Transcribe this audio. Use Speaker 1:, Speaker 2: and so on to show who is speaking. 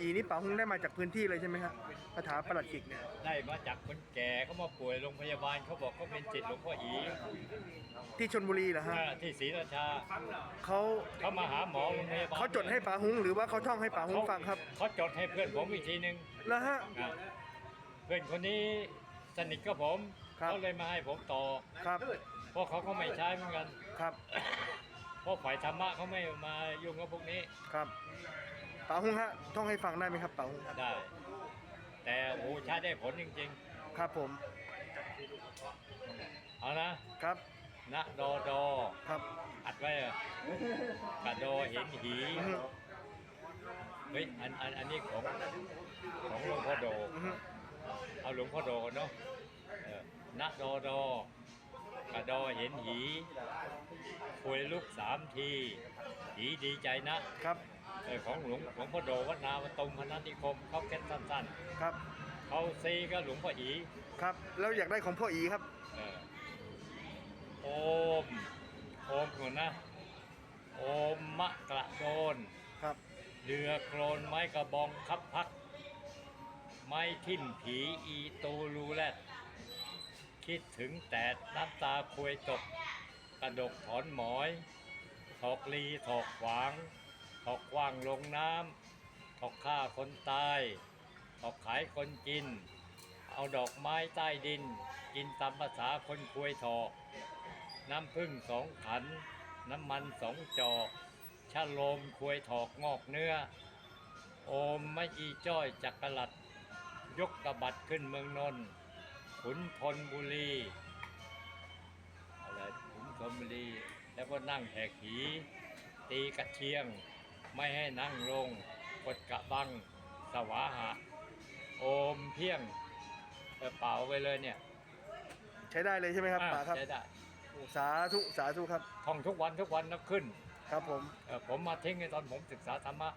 Speaker 1: อีนี่ป๋าฮุงได้มาจากพื้นที่เลยใช่ไหมครับคาถาประหลัดขิกเนี่ย
Speaker 2: ได้มาจากคนแก่เขามาป่วยโรงพยาบาลเขาบอกเขาเป็นจิตหลวงพ่ออี
Speaker 1: ที่ชนบุรีเหรอฮะ
Speaker 2: อ่าที่ศรีราชา
Speaker 1: เขา
Speaker 2: เขามาหาหมอโรงพยาบาล
Speaker 1: เขาจดให้ป๋าฮุงหรือว่าเขาท่องให้ป๋าฮุงฟังครับ
Speaker 2: เขาจดให้เพื่อนผมอีกทีหนึ่ง
Speaker 1: แล้วฮะ
Speaker 2: อ่าเพื่อนคนนี้สนิทกับผม
Speaker 1: ครับ
Speaker 2: เขาเลยมาให้ผมต่อ
Speaker 1: ครับ
Speaker 2: เพราะเขาก็ไม่ใช้เหมือนกัน
Speaker 1: ครับ
Speaker 2: เพราะฝ่ายธรรมะเขาไม่มายุ่งกับพวกนี้
Speaker 1: ครับ ป๋าฮุงฮะท่องให้ฟังได้ไหมครับป๋าฮุง
Speaker 2: ได้ แต่โอ้โหใช้ได้ผลจริง
Speaker 1: ครับผม
Speaker 2: ๆ เอานะ
Speaker 1: ครับ
Speaker 2: นะดอดอ
Speaker 1: ครับ
Speaker 2: อัดไว้อะกระโดเห็นหี
Speaker 1: อือฮึ
Speaker 2: เฮ้ยอันอันอันนี้ของของหลวงพ่อโด
Speaker 1: อือฮึ
Speaker 2: เอาหลวงพ่อโดก่อนเนาะเออนะดอดอกระดอเห็นหีคุยลูกสามที หีดีใจนะ ครับ เออของหลวงหลวงพ่อโดวัดนาวัดตรงพนัสนิคมเขาแค่สั้น
Speaker 1: ครับ
Speaker 2: ๆเขาซีก็หลวงพ่ออี
Speaker 1: ครับ แล้วอยากได้ของพ่ออีครับ
Speaker 2: เออโอมโอมก่อนนะ โอมมะกระโดน
Speaker 1: ครับ
Speaker 2: เรือโครนไม้กระบองคับพัก ไม้ทิ่มผีอีตูรูแรดคิดถึงแต่น้ำตาควยตก กระดกถอนหมอยถอกลีถอกขวาง ถอกกว้างลงน้ำถอกฆ่าคนตายถอกขายคนกิน เอาดอกไม้ใต้ดิน กินตามภาษาคนควยถอน้ำพึ่งสองขัน น้ำมันสองจอกชะโลมควยถอกงอกเนื้อ โอมมะอีจ้อยจักรลัด ยกกระบัดขึ้นเมืองนนท์ขุนพลบุรีอะไรขุนพลบุรี แล้วก็นั่งแหกหี ตีกระเชียง ไม่ให้นั่งลงกดกระบังสวาหะ โอมเพียงเออเป่าไปเลยเนี่ย
Speaker 1: ใช้ได้เลยใช่ไหมครับ
Speaker 2: อ่า
Speaker 1: ป๋าครับ
Speaker 2: ใช้ได้
Speaker 1: สาธุสาธุครับ
Speaker 2: ท่องทุกวันทุกวันแล้วขึ้น
Speaker 1: ครับผม
Speaker 2: เออผมมาทิ้งในตอนผมศึกษาธรรมะ